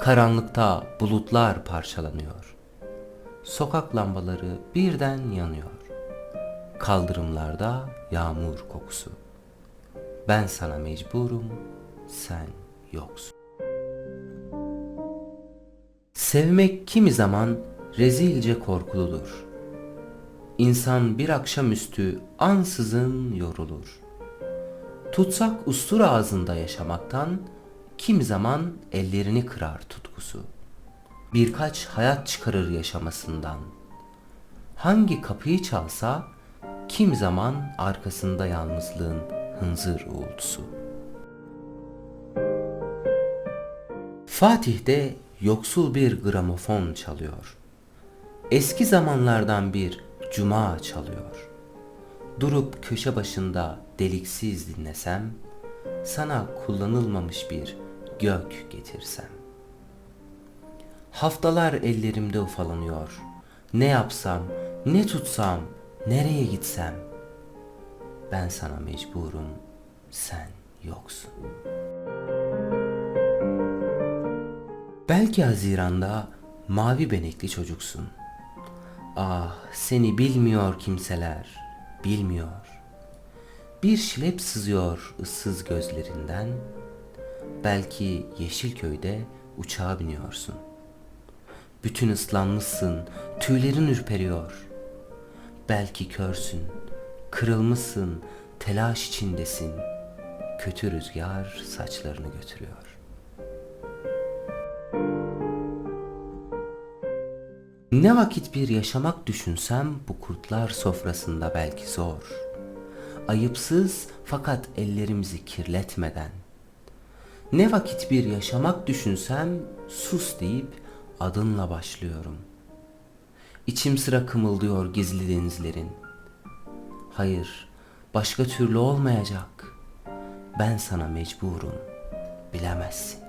Karanlıkta bulutlar parçalanıyor. Sokak lambaları birden yanıyor. Kaldırımlarda yağmur kokusu. Ben sana mecburum, sen yoksun. Sevmek kimi zaman rezilce korkuludur. İnsan bir akşamüstü ansızın yorulur. Tutsak ustur ağzında yaşamaktan kimi zaman ellerini kırar tutkusu. Birkaç hayat çıkarır yaşamasından. Hangi kapıyı çalsa kimi zaman arkasında yalnızlığın hınzır uğultusu. Fatih'te yoksul bir gramofon çalıyor. Eski zamanlardan bir cuma çalıyor. Durup köşe başında deliksiz dinlesem, sana kullanılmamış bir gök getirsem. Haftalar ellerimde ufalanıyor. Ne yapsam, ne tutsam, nereye gitsem. Ben sana mecburum, sen yoksun. Belki Haziran'da mavi benekli çocuksun. Ah seni bilmiyor kimseler, bilmiyor. Bir şilep sızıyor ıssız gözlerinden. Belki Yeşilköy'de uçağa biniyorsun. Bütün ıslanmışsın, tüylerin ürperiyor. Belki körsün, kırılmışsın, telaş içindesin. Kötü rüzgar saçlarını götürüyor. Ne vakit bir yaşamak düşünsem bu kurtlar sofrasında belki zor. Ayıpsız fakat ellerimizi kirletmeden. Ne vakit bir yaşamak düşünsem sus deyip adınla başlıyorum. İçim sıra kımıldıyor gizli denizlerin. Hayır, başka türlü olmayacak. Ben sana mecburum, bilemezsin.